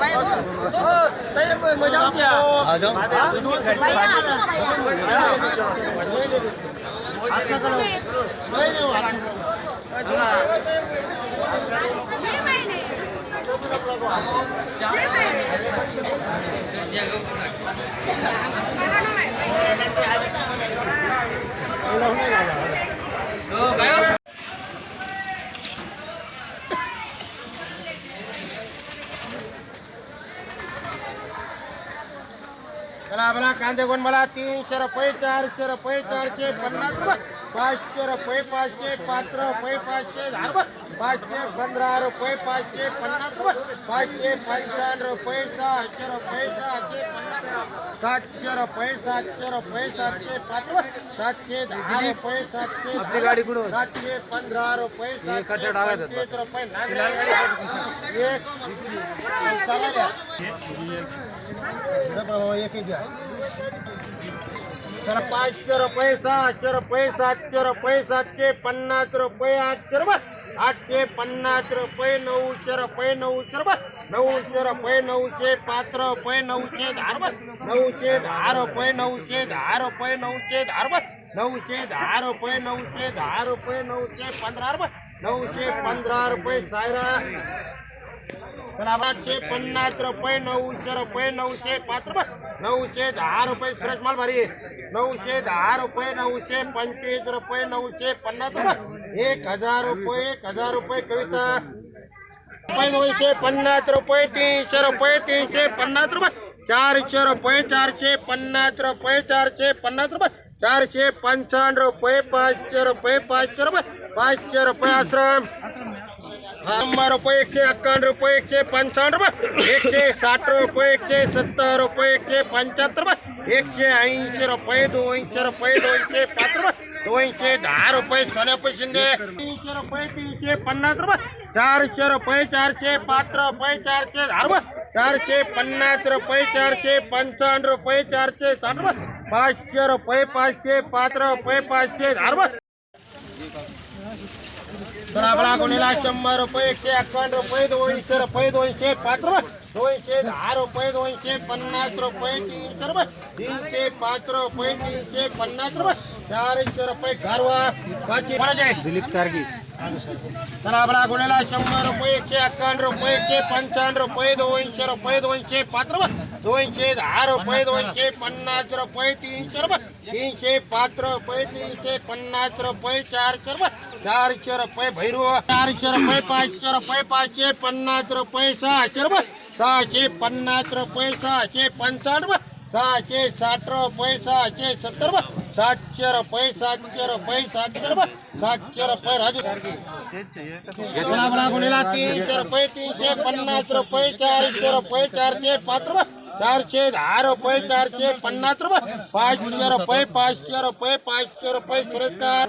Mày ơi, tay em mới giống kìa. Ờ giống. Mày à, đúng rồi mày à. Mới đi. Mới đi. Mới đi. चला मला कांदे कोण मला तीनशे रुपये, चारशे रुपये, चारशे पन्नास रुपये, पाचशे रुपये, पाचशे पाच रुपये, पाचशे दहा रुपये. पाचशे पंधरा रुपये पाचशे पन्नास रुपये पाचशे पंचावन्न रुपये सहाशे रुपये सहाशे पन्नास सातशे रुपये सातशे रुपये सातशे पाच रुपये सातशे दहा रुपये सातशे सातशे पंधरा रुपये सातशे पंचवीस रुपये एक चालेल एक एक द्या चला पाचशे रुपये सहाशे रुपये सातशे रुपये सातशे पन्नास रुपये आठशे रुपये आठशे पन्नास रुपये नऊशे रुपये नऊशे रुपये नऊशे रुपये नऊशे पाच रुपये नऊशे दहा रुपये नऊशे दहा रुपये नऊशे दहा रुपये नऊशे दहा रुपये नऊशे दहा रुपये नऊशे दहा रुपये नऊशे पंधरा रुपये नऊशे पंधरा रुपये सायरा आठशे पन्नास रुपये नऊशे रुपये नऊशे पाच रुपये नऊशे दहा रुपये फ्रेश माल भारी. नऊशे दहा रुपये नऊशे पंचवीस रुपये नऊशे पन्नास रुपये एक हजार रुपये एक हजार रुपये कविता. रुपये दोनशे पन्नास रुपये तीनशे रुपये तीनशे पन्नास रुपये चारशे रुपये चारशे पन्नास रुपये चारशे पन्नास रुपये चारशे पंचावन्न रुपये पाचशे रुपये पाचशे रुपये पाचशे रुपये आश्रम. शंभर रुपये एकशे एक्कावन्न रुपये एकशे पंचावन्न रुपये एकशे साठ रुपये एकशे सत्तर रुपये एकशे पंच्याहत्तर रुपये एकशे ऐंशी रुपये दोनशे रुपये दोनशे पाच रुपये दोनशे दहा रुपये सोन्यापै शिंदे तीनशे रुपये तीनशे पन्नास रुपये चारशे रुपये चारशे पाच रुपये चारशे दहा रुपये चारशे पन्नास रुपये चारशे पंचावन्न रुपये चारशे साठ रुपये पाचशे रुपये पाचशे पाच रुपये पाचशे दहा रुपये बराबरा कोणीला शंभर रुपये एकशे एक्कावन्न रुपये दोनशे रुपये दोनशे पाच रुपये दोनशे दहा रुपये दोनशे पन्नास रुपये तीनशे रुपये तीनशे पाच रुपये तीनशे पन्नास रुपये चारशे रुपये घरवा पाचशे दिलीप तारगी. बराबरा कोणीला शंभर रुपये एकशे एक्कावन्न रुपये एकशे पंचावन्न रुपये दोनशे रुपये दोनशे पाच रुपये दोनशे दहा रुपये दोनशे पन्नास रुपये तीनशे रुपये तीनशे पाच रुपये तीनशे पन्नास रुपये चारशे रुपये चारशे रुपये भैरू चारशे रुपये पाचशे रुपये पाचशे पन्नास रुपये सहाशे रुपये सहाशे पन्नास रुपये सहाशे पंचावन्न रुपये सहाशे साठ रुपये सहाशे सत्तर रुपये सातशे रुपये सातशे रुपये सातशे रुपये सातशे रुपये राजू. गुलाबला गुणीला तीनशे रुपये तीनशे पन्नास रुपये चारशे रुपये चारशे पाच रुपये. चारशे दहा रुपये चारशे पन्नास रुपये. पाचशे रुपये पाचशे रुपये पाचशे रुपये पुरस्कार.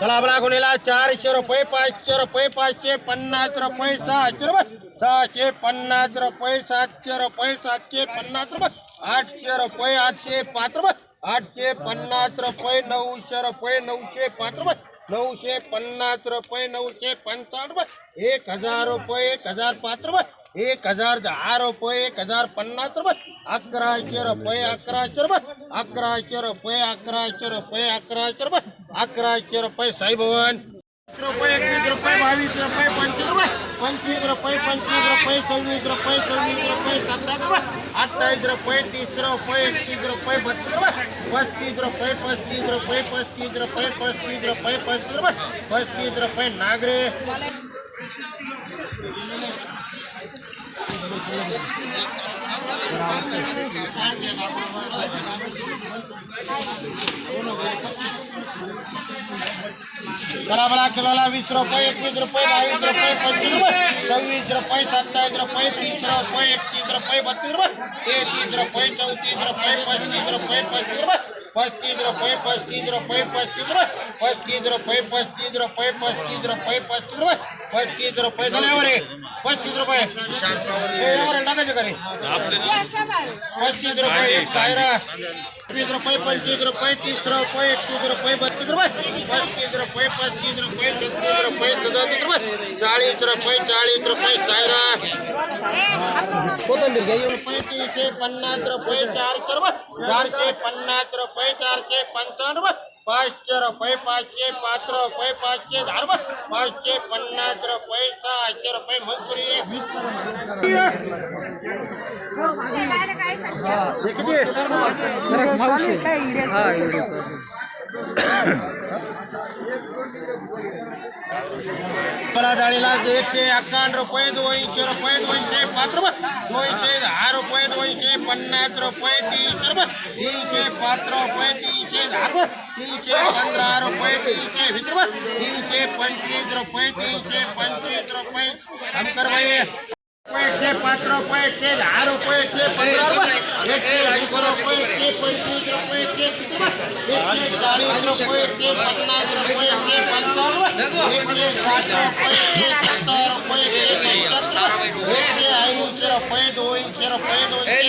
चला टाकायची गुलाबला चारशे रुपये पाचशे रुपये पाचशे पन्नास रुपये सहाशे रुपये. सहाशे पन्नास रुपये सातशे रुपये सातशे पन्नास रुपये. आठशे रुपये आठशे पाच रुपये. आठशे पन्नास रुपये नऊशे रुपये नऊशे पाच रुपये. नऊशे पन्नास रुपये नौशे पंचाण रुपये, एक हज़ार रुपये, एक हज़ार पाँच रुपये, एक हज़ार दहा रुपये, एक हज़ार पन्ना रुपये, अकराशे रुपये अकराशे रुपये अकराशे रुपये अकराशे रुपये अकराशे रुपये अकराशे रुपये साईभवन रुपये एकवीस नागरे। चला बला किलोला वीस रुपये एकवीस रुपये बावीस रुपये पंचवीस रुपये सव्वीस रुपये सत्तावीस रुपये तीस रुपये एकतीस रुपये बत्तीस रुपये तेहतीस रुपये चौतीस रुपये पस्तीस रुपये पस्तीस रुपये पस्तीस रुपये पस्तीस रुपये पस्तीस रुपये पस्तीस रुपये पस्तीस रुपये पस्तीस रुपये पस्तीस रुपये पस्तीस रुपये यावर आहे. पस्तीस रुपये हे टाकायचे का रे पस्तीस रुपये एक सायरा तीस रुपये पंचवीस रुपये तीस रुपये एकतीस रुपये ಐವತ್ತು रुपये। चारशे रुपये चारशे रुपये चारशे रुपये पाचशे रुपये पाचशे रुपये पाचशे रुपये पाचशे रुपये सहाशे रुपये मजपुरी डाळीला एकशे एकावन्न रुपये दोनशे रुपये दोनशे पाच रुपये। दोनशे दहा रुपये दोनशे पन्नास रुपये तीनशे रुपये। तीनशे पाच रुपये तीनशे दहा रुपये। तीनशे पंधरा रुपये तीनशे वीस रुपये। तीनशे पंचवीस रुपये तीनशे पंचवीस रुपये। शंकर भाई છે પાંચ રૂપિયા છે ચાર રૂપિયા છે પંદર રૂપિયા એક અઢીસો રૂપિયા છે પંચવીસ રૂપિયા છે ચાલીસ રૂપિયા છે પચાસ રૂપિયા છે પંદર રૂપિયા સાત રૂપિયા છે સત્તર રૂપિયા છે પંચોતેર રૂપિયા દોઈશે રૂપિયા દોઈશે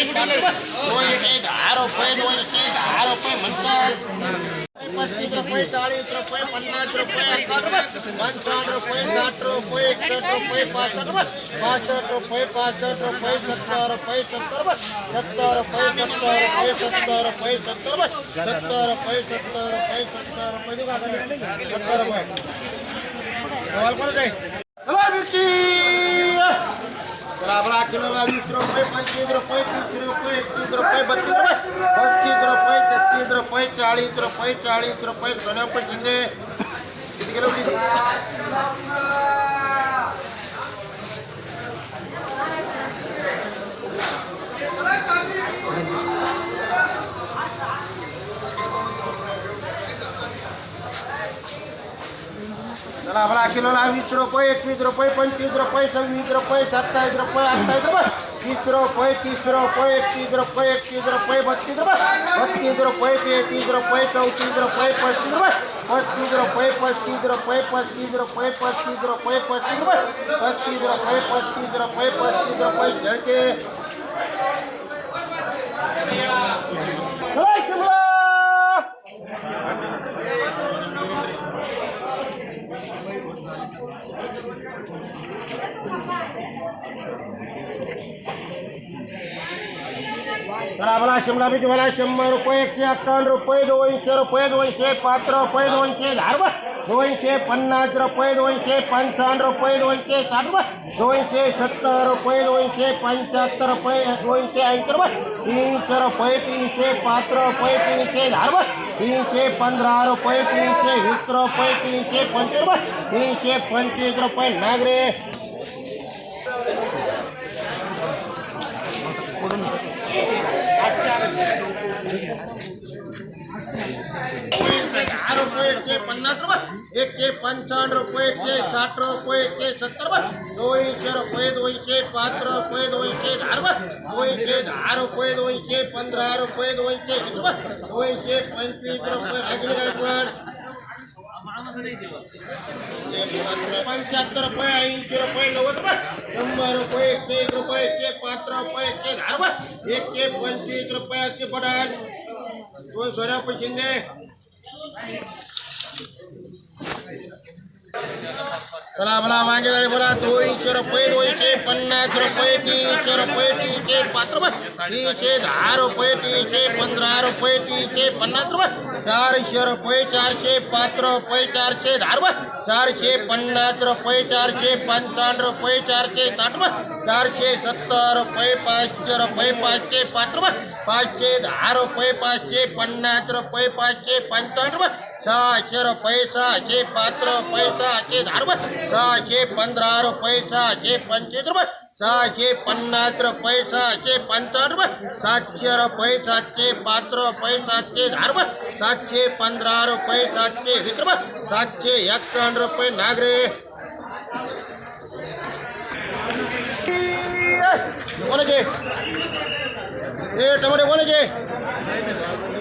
દોઈશે ધારો રૂપિયા દોઈશે ધારો રૂપિયા મંતર पाच रुपये दोनशे दहा रुपये दोनशे दहा रुपये म्हणतात पस्तीस रुपये चाळीस रुपये पन्नास रुपये अठ्ठावन्न रुपये पंचावन्न रुपये साठ रुपये एकसष्ट रुपये पासष्ट रुपये पासष्ट रुपये पासष्ट रुपये सत्तर रुपये सत्तर रुपये सत्तर रुपये सत्तर रुपये सत्तर रुपये सत्तर रुपये सत्तर रुपये सत्तर रुपये सत्तर रुपये देऊ का आता? सत्तर रुपये सवाल कोणाचा आहे चला मिरची चला आपला किलोला वीस रुपये रुपये रुपये किलो होती? चला रुपये एकवीस रुपये पंचवीस रुपये सव्वीस रुपये सत्तावीस रुपये अठ्ठावीस रुपये तीस रुपये तीस रुपये एकतीस रुपये एकतीस रुपये, बत्तीस रुपये बत्तीस रुपये तेहतीस रुपये, चौतीस रुपये पस्तीस रुपये पस्तीस रुपये पस्तीस रुपये पस्तीस रुपये पस्तीस रुपये पस्तीस रुपये पस्तीस रुपये पस्तीस रुपये पस्तीस रुपये शेळके चला, शिमला! मिरची मला? शंभर रुपये एकशे अठ्ठावन्न रुपये, दोनशे रुपये, दोनशे पाच रुपये, दोनशे दहा रुपये, दोनशे पन्नास रुपये, दोनशे पंचावन्न रुपये, दोनशे साठ रुपये, दोनशे सत्तर रुपये, दोनशे पंच्याहत्तर रुपये, दोनशे ऐंशी रुपये, तीनशे रुपये, तीनशे पाच रुपये, तीनशे दहा रुपये, तीनशे पंधरा रुपये, तीनशे वीस रुपये, तीनशे पंचवीस रुपये, तीनशे पंचवीस रुपये नागरे दहा रुपये एकशे पन्नास रुपये एकशे पंचावन्न रुपये एकशे साठ रुपये एकशे सत्तर रुपये दोनशे रुपये दोनशे पाच रुपये दोनशे दहा रुपये दोनशे दहा रुपये दोनशे पंधरा रुपये दोनशे वीस रुपये दोनशे पंचवीस रुपये अजून गायकवाड पंच्याहत्तर रुपये ऐंशी रुपये, नव्वद रुपये शंभर रुपये एकशे एक रुपये एकशे पाच रुपये एकशे दहा रुपये एकशे पंचवीस रुपये एकशे पडाल दोन सोन्या Thank you. चला मला मागे झाले बोला दोनशे रुपये दोनशे पन्नास रुपये तीनशे रुपये तीनशे पाच रुपये. तीनशे दहा रुपये तीनशे पंधरा रुपये तीनशे पन्नास रुपये. चारशे रुपये चारशे पाच रुपये चारशे दहा रुपये. चारशे पन्नास रुपये चारशे पंचावन्न रुपये चारशे साठ रुपये. चारशे सत्तर रुपये पाचशे रुपये पाचशे पाच रुपये. पाचशे दहा रुपये पाचशे पन्नास रुपये पाचशे पंचावन्न रुपये. सहाशे रुपये सहाशे पाच रुपये सहाशे दहा रुपये सहाशे पंधरा रुपये सहाशे पंचवीस रुपये सहाशे पन्नास रुपये सहाशे पंचावन्न रुपये सातशे रुपये सातशे पाच रुपये सातशे दहा रुपये सातशे पंधरा रुपये सातशे वीस रुपये सातशे एक्कावन्न रुपये नागरे. कोणाचे? हे टमाटे कोणाचे?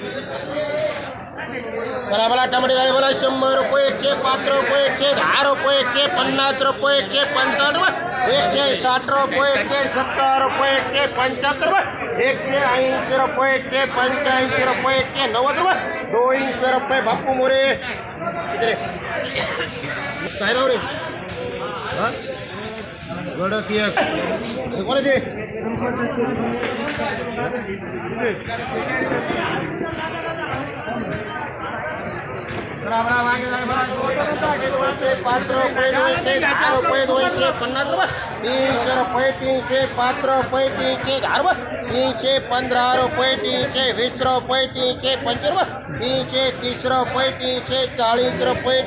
चला मला टमाटे झाले मला शंभर रुपये एकशे पाच रुपये एकशे दहा रुपये एकशे पन्नास रुपये एकशे पंचावन्न रुपये एकशे साठ रुपये एकशे सत्तर रुपये एकशे पंच्याहत्तर रुपये एकशे ऐंशी रुपये एकशे पंच्याऐंशी रुपये एकशे नव्वद रुपये दोनशे रुपये, बापू मोरे इकडे. काय नाव हा? एक हे कोणाचे बराबर वांगे झाले बरा दोनशे दोनशे पाच रुपये दोनशे दहा रुपये दोनशे पन्नास रुपये तीनशे रुपये तीनशे पाच रुपये तीनशे दहा रुपये तीनशे पंधरा रुपये तीनशे वीस रुपये तीनशे पंचवीस रुपये तीनशे तीस रुपये तीनशे चाळीस रुपये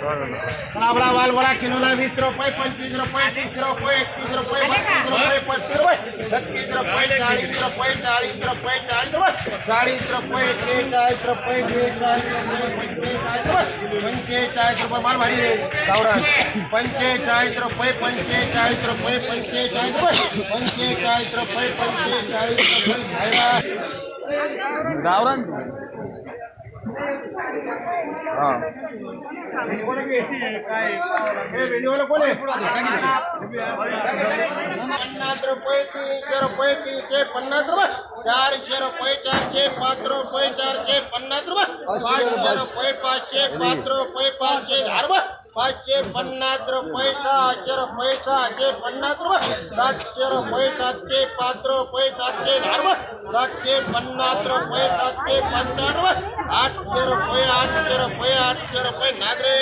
बडा वाल बडा किलोला वीस रुपये पंचवीस रुपये तीस रुपये एकतीस रुपये बत्तीस रुपये पस्तीस रुपये छत्तीस रुपये चाळीस रुपये चाळीस रुपये चाळीस रुपये चाळीस रुपये त्रेचाळीस रुपये बेचाळीस रुपये पंचेचाळीस रुपये पंचेचाळीस रुपये माल भारी रे गावरान पंचेचाळीस रुपये पंचेचाळीस रुपये पंचेचाळीस रुपये पंचेचाळीस रुपये पंचेचाळीस रुपये गावरान. पन्नास रुपये तीनशे रुपये तीनशे पन्नास रुपये चारशे रुपये चारशे पाच रुपये चारशे रुपये। पाचशे पन्नास रुपये सहाशे रुपये सहाशे पन्नास रुपये, सातशे रुपये सातशे पाच रुपये सातशे दहा रुपये, सातशे पन्नास रुपये सातशे रुपये, आठशे रुपये आठशे रुपये आठशे रुपये नागरे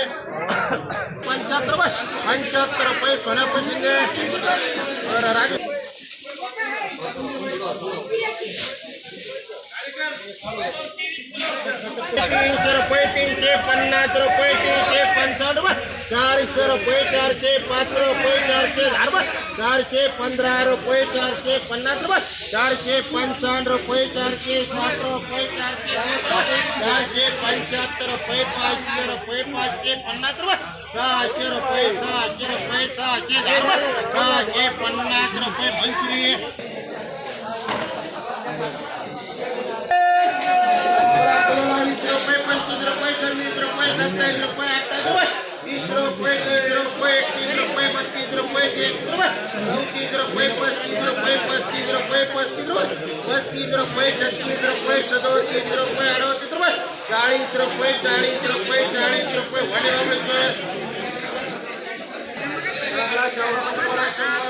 पंच्याहत्तर रुपये पंच्याहत्तर रुपये सोन्यापूर शिंदे. बरं, राजू. तीनशे रुपये, तीनशे पन्नास रुपये, तीनशे चारशे रुपये चारशे पाच रुपये चारशे दहा रुपये चारशे पंधरा रुपये चारशे पन्नास रुपये चारशे पंचावन्न रुपये चारशे साठ रुपये चारशे चारशे पंच्याहत्तर रुपये पाचशे रुपये पाचशे पन्नास रुपये सहाशे रुपये सहाशे रुपये सहाशे दहा रुपये सहाशे पन्नास रुपये पंचवीस रुपये चौतीस रुपये पस्तीस रुपये पस्तीस रुपये पस्तीस रुपये पस्तीस रुपये छत्तीस रुपये सदोतीस रुपये अडतीस रुपये चाळीस रुपये चाळीस रुपये चाळीस रुपये वडे वामेश्वर शंभर रुपये एकशे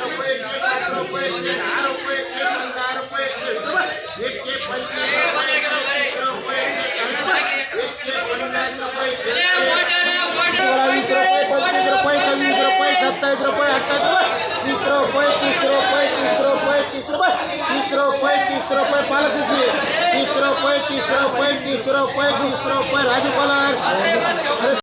तीस रुपये तीस रुपये तीस रुपये तीस रुपये तीस रुपये तीस रुपये पालक तीस रुपये तीस रुपये तीस रुपये तीस रुपये राजू पालक